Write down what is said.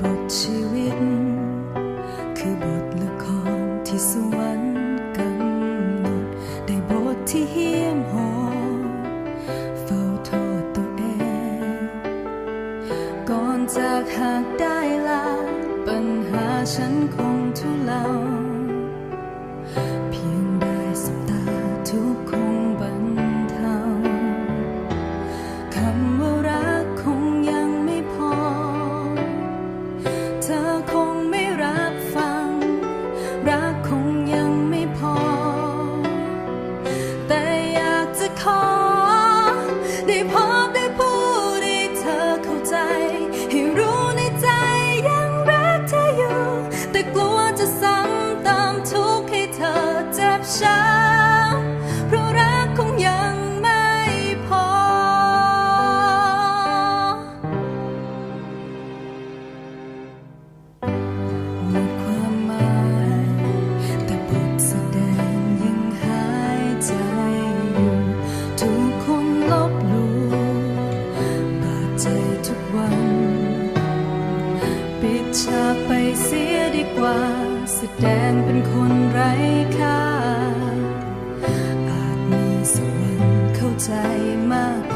บทชีวิต คือบทละครที่สวรรค์กำหนดได้บทที่หี้มหอเฝ้าโทษตัวเอง ก่อนจากหากได้ลาปัญหาฉันคงทุเลาเพียง glory. ากไปเสียดีกว่า แสดงเป็นคนไร้ค่า อาจมีสักวันเข้าใจมาก